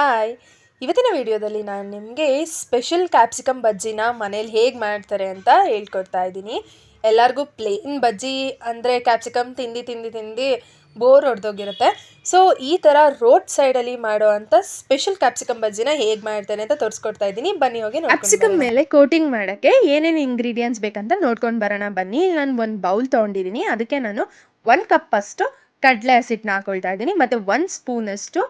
Hi. ಇವತ್ತಿನ ವಿಡಿಯೋದಲ್ಲಿ ನಾನು ನಿಮಗೆ ಸ್ಪೆಷಲ್ ಕ್ಯಾಪ್ಸಿಕಮ್ ಬಜ್ಜಿನ ಮನೇಲಿ ಹೇಗೆ ಮಾಡ್ತಾರೆ ಅಂತ ಹೇಳ್ಕೊಡ್ತಾ ಇದ್ದೀನಿ. ಎಲ್ಲರಿಗೂ ಪ್ಲೇನ್ ಬಜ್ಜಿ ಅಂದರೆ ಕ್ಯಾಪ್ಸಿಕಮ್ ತಿಂದು ತಿಂದು ತಿಂದು ಬೋರ್ ಹೊಡೆದೋಗಿರುತ್ತೆ. ಸೊ ಈ ಥರ ರೋಡ್ ಸೈಡಲ್ಲಿ ಮಾಡೋ ಅಂಥ ಸ್ಪೆಷಲ್ ಕ್ಯಾಪ್ಸಿಕಮ್ ಬಜ್ಜಿನ ಹೇಗೆ ಮಾಡ್ತಾರೆ ಅಂತ ತೋರಿಸ್ಕೊಡ್ತಾ ಇದ್ದೀನಿ. ಬನ್ನಿ ಹೋಗಿ ಕ್ಯಾಪ್ಸಿಕಮ್ ಮೇಲೆ ಕೋಟಿಂಗ್ ಮಾಡೋಕ್ಕೆ ಏನೇನು ಇಂಗ್ರೀಡಿಯೆಂಟ್ಸ್ ಬೇಕಂತ ನೋಡ್ಕೊಂಡು ಬರೋಣ. ಬನ್ನಿ ನಾನು ಒಂದು ಬೌಲ್ ತೊಗೊಂಡಿದ್ದೀನಿ. ಅದಕ್ಕೆ ನಾನು ಒಂದು ಕಪ್ಪಷ್ಟು ಕಡಲೆ ಹಸಿಟ್ಟನ್ನ ಹಾಕೊಳ್ತಾ ಇದ್ದೀನಿ. ಮತ್ತು ಒಂದು ಸ್ಪೂನಷ್ಟು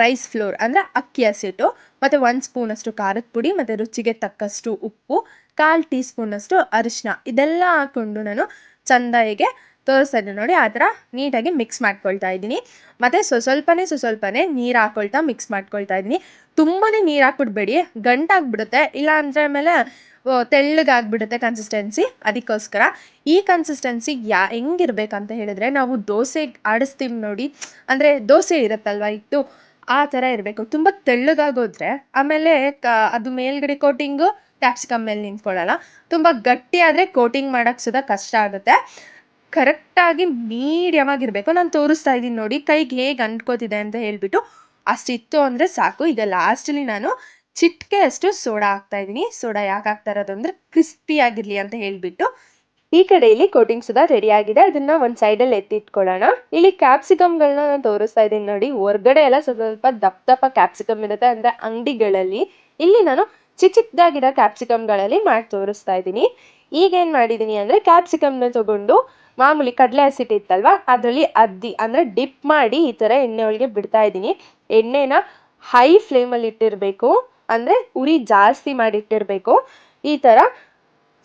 ರೈಸ್ ಫ್ಲೋರ್ ಅಂದರೆ ಅಕ್ಕಿ ಹಸಿಟ್ಟು, ಮತ್ತು ಒಂದು ಸ್ಪೂನಷ್ಟು ಖಾರದ ಪುಡಿ, ಮತ್ತು ರುಚಿಗೆ ತಕ್ಕಷ್ಟು ಉಪ್ಪು, ಕಾಲು ಟೀ ಸ್ಪೂನಷ್ಟು ಅರಿಶಿನ ಇದೆಲ್ಲ ಹಾಕ್ಕೊಂಡು ನಾನು ಚಂದಾಯಿಗೆ ತೋರಿಸ್ತಾ ನೋಡಿ, ಆ ಥರ ನೀಟಾಗಿ ಮಿಕ್ಸ್ ಮಾಡ್ಕೊಳ್ತಾ ಇದ್ದೀನಿ. ಮತ್ತು ಸ್ವ ಸ್ವಲ್ಪನೇ ಸ್ವ ಸ್ವಲ್ಪನೇ ನೀರು ಹಾಕ್ಕೊಳ್ತಾ ಮಿಕ್ಸ್ ಮಾಡ್ಕೊಳ್ತಾ ಇದ್ದೀನಿ. ತುಂಬಾ ನೀರು ಹಾಕ್ಬಿಡ್ಬೇಡಿ ಗಂಟಾಗ್ಬಿಡುತ್ತೆ ಇಲ್ಲ ಅಂದರೆ ಆಮೇಲೆ ತೆಳ್ಳಗಾಗ್ಬಿಡುತ್ತೆ ಕನ್ಸಿಸ್ಟೆನ್ಸಿ ಅದಕ್ಕೋಸ್ಕರ ಈ ಕನ್ಸಿಸ್ಟೆನ್ಸಿ ಯಾ, ಹೆಂಗಿರ್ಬೇಕಂತ ಹೇಳಿದ್ರೆ, ನಾವು ದೋಸೆ ಆಡಿಸ್ತೀವಿ ನೋಡಿ, ಅಂದರೆ ದೋಸೆ ಇರುತ್ತಲ್ವ ಇಟ್ಟು ಆ ಥರ ಇರಬೇಕು. ತುಂಬ ತೆಳ್ಳಗಾಗೋದ್ರೆ ಆಮೇಲೆ ಕ, ಅದು ಮೇಲ್ಗಡೆ ಕೋಟಿಂಗು ಕ್ಯಾಪ್ಸಿಕಮ್ ಮೇಲೆ ನಿಂತ್ಕೊಳ್ಳಲ್ಲ. ತುಂಬ ಗಟ್ಟಿ ಆದರೆ ಕೋಟಿಂಗ್ ಮಾಡೋಕ್ಕೆ ಸುದ ಕಷ್ಟ ಆಗುತ್ತೆ. ಕರೆಕ್ಟಾಗಿ ಮೀಡಿಯಮ್ ಆಗಿರಬೇಕು ನಾನು ತೋರಿಸ್ತಾ ಇದ್ದೀನಿ ನೋಡಿ, ಕೈಗೆ ಹೇಗೆ ಅಂಟ್ಕೋತಿದೆ ಅಂತ ಹೇಳ್ಬಿಟ್ಟು. ಅಷ್ಟಿತ್ತು ಅಂದರೆ ಸಾಕು. ಈಗ ಲಾಸ್ಟಲ್ಲಿ ನಾನು ಚಿಟ್ಕೆ ಅಷ್ಟು ಸೋಡಾ ಹಾಕ್ತಾ ಇದ್ದೀನಿ. ಸೋಡಾ ಯಾಕೆ ಹಾಕ್ತಾ ಇರೋದು ಅಂದರೆ ಕ್ರಿಸ್ಪಿ ಆಗಿರಲಿ ಅಂತ ಹೇಳ್ಬಿಟ್ಟು. ಈ ಕಡೆ ಇಲ್ಲಿ ಕೋಟಿಂಗ್ ಸುಧಾ ರೆಡಿ ಆಗಿದೆ. ಅದನ್ನ ಒಂದು ಸೈಡಲ್ಲಿ ಎತ್ತಿಟ್ಕೊಳ್ಳೋಣ. ಇಲ್ಲಿ ಕ್ಯಾಪ್ಸಿಕಮ್ಗಳನ್ನ ನಾನು ತೋರಿಸ್ತಾ ಇದ್ದೀನಿ ನೋಡಿ. ಹೊರ್ಗಡೆ ಎಲ್ಲ ಸ್ವಲ್ಪ ದಪ್ಪ ದಪ್ಪ ಕ್ಯಾಪ್ಸಿಕಮ್ ಇರುತ್ತೆ. ಅಂದ್ರೆ ಅಂಗಡಿಗಳಲ್ಲಿ ಇಲ್ಲಿ ನಾನು ಚಿಕ್ಕ ಚಿಕ್ಕದಾಗಿರೋ ಕ್ಯಾಪ್ಸಿಕಮ್ಗಳಲ್ಲಿ ಮಾಡಿ ತೋರಿಸ್ತಾ ಇದ್ದೀನಿ. ಈಗ ಮಾಡಿದೀನಿ ಅಂದ್ರೆ ಕ್ಯಾಪ್ಸಿಕಮ್ನ ತಗೊಂಡು ಮಾಮೂಲಿ ಕಡಲೆ ಹಸಿಟ್ಟು ಇತ್ತಲ್ವಾ? ಅದರಲ್ಲಿ ಅದ್ದಿ, ಅಂದ್ರೆ ಡಿಪ್ ಮಾಡಿ ಈ ತರ ಎಣ್ಣೆ ಒಳಗೆ ಬಿಡ್ತಾ ಇದ್ದೀನಿ. ಎಣ್ಣೆನ ಹೈ ಫ್ಲೇಮಲ್ಲಿ ಇಟ್ಟಿರ್ಬೇಕು. ಅಂದ್ರೆ ಉರಿ ಜಾಸ್ತಿ ಮಾಡಿಟ್ಟಿರಬೇಕು ಈ ಥರ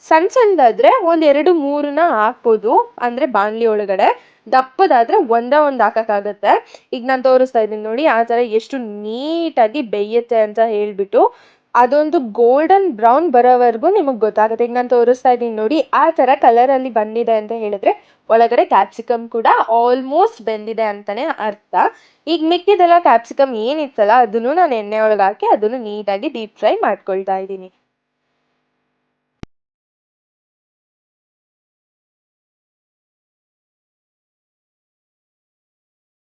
ಸಣ್ಣ ಸಣ್ಣದಾದ್ರೆ ಒಂದು ಎರಡು ಮೂರನ್ನ ಹಾಕ್ಬೋದು. ಅಂದರೆ ಬಾಣಲಿ ಒಳಗಡೆ. ದಪ್ಪದಾದ್ರೆ ಒಂದೇ ಒಂದು ಹಾಕೋಕ್ಕಾಗತ್ತೆ. ಈಗ ನಾನು ತೋರಿಸ್ತಾ ಇದ್ದೀನಿ ನೋಡಿ, ಆ ಥರ ಎಷ್ಟು ನೀಟಾಗಿ ಬೇಯುತ್ತೆ ಅಂತ ಹೇಳ್ಬಿಟ್ಟು ಅದೊಂದು ಗೋಲ್ಡನ್ ಬ್ರೌನ್ ಬರೋವರೆಗೂ ನಿಮಗೆ ಗೊತ್ತಾಗುತ್ತೆ. ಈಗ ನಾನು ತೋರಿಸ್ತಾ ಇದ್ದೀನಿ ನೋಡಿ, ಆ ಥರ ಕಲರಲ್ಲಿ ಬಂದಿದೆ ಅಂತ ಹೇಳಿದ್ರೆ ಒಳಗಡೆ ಕ್ಯಾಪ್ಸಿಕಮ್ ಕೂಡ ಆಲ್ಮೋಸ್ಟ್ ಬೆಂದಿದೆ ಅಂತಲೇ ಅರ್ಥ. ಈಗ ಮಿಕ್ಕಿದೆಲ್ಲ ಕ್ಯಾಪ್ಸಿಕಮ್ ಏನಿತ್ತಲ್ಲ, ಅದನ್ನು ನಾನು ಎಣ್ಣೆ ಒಳಗೆ ಹಾಕಿ ಅದನ್ನು ನೀಟಾಗಿ ಡೀಪ್ ಫ್ರೈ ಮಾಡ್ಕೊಳ್ತಾ ಇದ್ದೀನಿ.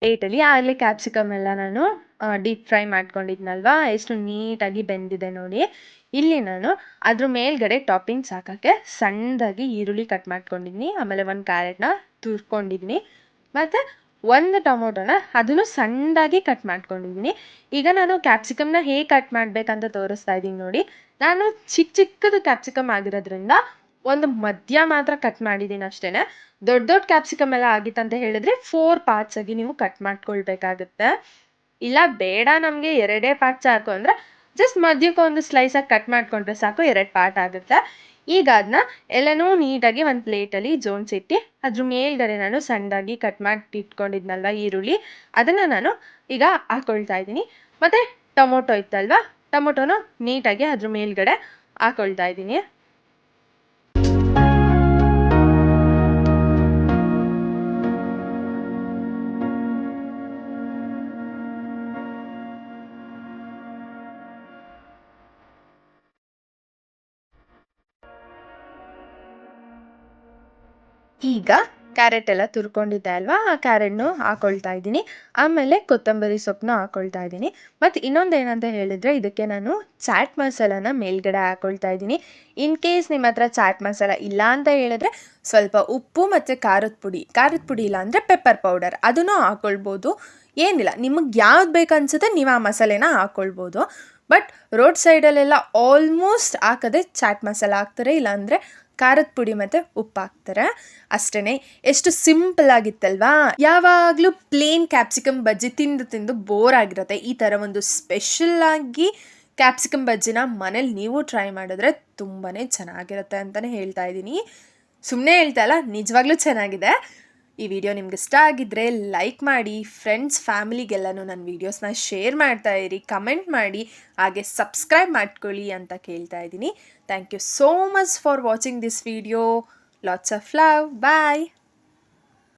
ಏಟಲ್ಲಿ ಆಗಲೇ ಕ್ಯಾಪ್ಸಿಕಮ್ ಎಲ್ಲ ನಾನು ಡೀಪ್ ಫ್ರೈ ಮಾಡ್ಕೊಂಡಿದ್ನಲ್ವಾ? ಎಷ್ಟು ನೀಟಾಗಿ ಬೆಂದಿದೆ ನೋಡಿ. ಇಲ್ಲಿ ನಾನು ಅದ್ರ ಮೇಲ್ಗಡೆ ಟಾಪಿಂಗ್ಸ್ ಹಾಕೋಕ್ಕೆ ಸಣ್ಣದಾಗಿ ಈರುಳ್ಳಿ ಕಟ್ ಮಾಡ್ಕೊಂಡಿದ್ದೀನಿ ಆಮೇಲೆ ಒಂದು ಕ್ಯಾರೆಟ್ನ ತುರ್ಕೊಂಡಿದ್ದೀನಿ ಮತ್ತು ಒಂದು ಟೊಮೊಟೊನ ಅದನ್ನು ಸಣ್ಣದಾಗಿ ಕಟ್ ಮಾಡ್ಕೊಂಡಿದ್ದೀನಿ ಈಗ ನಾನು ಕ್ಯಾಪ್ಸಿಕಮ್ನ ಹೇಗೆ ಕಟ್ ಮಾಡಬೇಕಂತ ತೋರಿಸ್ತಾ ಇದ್ದೀನಿ ನೋಡಿ. ನಾನು ಚಿಕ್ಕ ಚಿಕ್ಕದು ಕ್ಯಾಪ್ಸಿಕಮ್ ಆಗಿರೋದ್ರಿಂದ ಒಂದು ಮಧ್ಯ ಮಾತ್ರ ಕಟ್ ಮಾಡಿದ್ದೀನಿ ಅಷ್ಟೇ ದೊಡ್ಡ ದೊಡ್ಡ ಕ್ಯಾಪ್ಸಿಕಮ್ ಎಲ್ಲ ಆಗಿತ್ತಂತ ಹೇಳಿದ್ರೆ ಫೋರ್ ಪಾರ್ಟ್ಸ್ ಆಗಿ ನೀವು ಕಟ್ ಮಾಡ್ಕೊಳ್ಬೇಕಾಗುತ್ತೆ. ಇಲ್ಲ, ಬೇಡ ನಮಗೆ ಎರಡೇ ಪಾರ್ಟ್ ಸಾಕು ಅಂದರೆ ಜಸ್ಟ್ ಮಧ್ಯಕ್ಕೆ ಒಂದು ಸ್ಲೈಸಾಗಿ ಕಟ್ ಮಾಡ್ಕೊಂಡ್ರೆ ಸಾಕು, ಎರಡು ಪಾರ್ಟ್ ಆಗುತ್ತೆ. ಈಗ ಅದನ್ನ ಎಲ್ಲನೂ ನೀಟಾಗಿ ಒಂದು ಪ್ಲೇಟಲ್ಲಿ ಜೋಡಿಸಿಟ್ಟು ಅದ್ರ ಮೇಲ್ಗಡೆ ನಾನು ಸಣ್ಣದಾಗಿ ಕಟ್ ಮಾಡಿ ಇಟ್ಕೊಂಡಿದ್ನಲ್ವ ಈರುಳ್ಳಿ, ಅದನ್ನು ನಾನು ಈಗ ಹಾಕ್ಕೊಳ್ತಾ ಇದ್ದೀನಿ. ಮತ್ತು ಟೊಮೊಟೊ ಇತ್ತಲ್ವ, ಟೊಮೊಟೊನು ನೀಟಾಗಿ ಅದ್ರ ಮೇಲ್ಗಡೆ ಹಾಕೊಳ್ತಾ ಇದ್ದೀನಿ. ಈಗ ಕ್ಯಾರೆಟ್ ಎಲ್ಲ ತುರ್ಕೊಂಡಿದ್ದೆ ಅಲ್ವಾ? ಆ ಕ್ಯಾರೆಟ್ನು ಹಾಕೊಳ್ತಾ ಇದ್ದೀನಿ. ಆಮೇಲೆ ಕೊತ್ತಂಬರಿ ಸೊಪ್ಪನ್ನ ಹಾಕೊಳ್ತಾ ಇದ್ದೀನಿ. ಮತ್ತು ಇನ್ನೊಂದು ಏನಂತ ಹೇಳಿದರೆ ಇದಕ್ಕೆ ನಾನು ಚಾಟ್ ಮಸಾಲಾನ ಮೇಲ್ಗಡೆ ಹಾಕೊಳ್ತಾ ಇದ್ದೀನಿ. ಇನ್ ಕೇಸ್ ನಿಮ್ಮ ಹತ್ರ ಚಾಟ್ ಮಸಾಲ ಇಲ್ಲ ಅಂತ ಹೇಳಿದ್ರೆ ಸ್ವಲ್ಪ ಉಪ್ಪು ಮತ್ತು ಖಾರದ ಪುಡಿ ಖಾರದ ಪುಡಿ ಇಲ್ಲ ಅಂದರೆ ಪೆಪ್ಪರ್ ಪೌಡರ್ ಅದನ್ನು ಹಾಕ್ಕೊಳ್ಬೋದು ಏನಿಲ್ಲ, ನಿಮಗೆ ಯಾವ್ದು ಬೇಕನ್ಸುತ್ತೆ ನೀವು ಆ ಮಸಾಲೆನ ಹಾಕ್ಕೊಳ್ಬೋದು ಬಟ್ ರೋಡ್ ಸೈಡಲ್ಲೆಲ್ಲ ಆಲ್ಮೋಸ್ಟ್ ಹಾಕದೆ ಚಾಟ್ ಮಸಾಲ ಹಾಕ್ತಾರೆ, ಇಲ್ಲಾಂದರೆ ಖಾರದ ಪುಡಿ ಮತ್ತು ಉಪ್ಪು ಹಾಕ್ತಾರೆ. ಅಷ್ಟೇ ಎಷ್ಟು ಸಿಂಪಲ್ ಆಗಿತ್ತಲ್ವಾ? ಯಾವಾಗಲೂ ಪ್ಲೇನ್ ಕ್ಯಾಪ್ಸಿಕಮ್ ಬಜ್ಜಿ ತಿಂದು ತಿಂದು ಬೋರ್ ಆಗಿರುತ್ತೆ. ಈ ಥರ ಒಂದು ಸ್ಪೆಷಲ್ಲಾಗಿ ಕ್ಯಾಪ್ಸಿಕಮ್ ಬಜ್ಜಿನ ಮನೇಲಿ ನೀವು ಟ್ರೈ ಮಾಡಿದ್ರೆ ತುಂಬಾ ಚೆನ್ನಾಗಿರುತ್ತೆ ಅಂತಲೇ ಹೇಳ್ತಾ ಇದ್ದೀನಿ. ಸುಮ್ಮನೆ ಹೇಳ್ತಾ ಇಲ್ಲ, ನಿಜವಾಗ್ಲೂ ಚೆನ್ನಾಗಿದೆ. ಈ ವಿಡಿಯೋ ನಿಮ್ಗೆ ಇಷ್ಟ ಆಗಿದ್ದರೆ ಲೈಕ್ ಮಾಡಿ ಫ್ರೆಂಡ್ಸ್ ಫ್ಯಾಮಿಲಿಗೆಲ್ಲನೂ ನನ್ನ ವೀಡಿಯೋಸ್ನ ಶೇರ್ ಮಾಡ್ತಾ ಇರಿ ಕಮೆಂಟ್ ಮಾಡಿ, ಹಾಗೆ ಸಬ್ಸ್ಕ್ರೈಬ್ ಮಾಡ್ಕೊಳ್ಳಿ ಅಂತ ಕೇಳ್ತಾ ಇದ್ದೀನಿ. Thank you so much for watching this video lots of love bye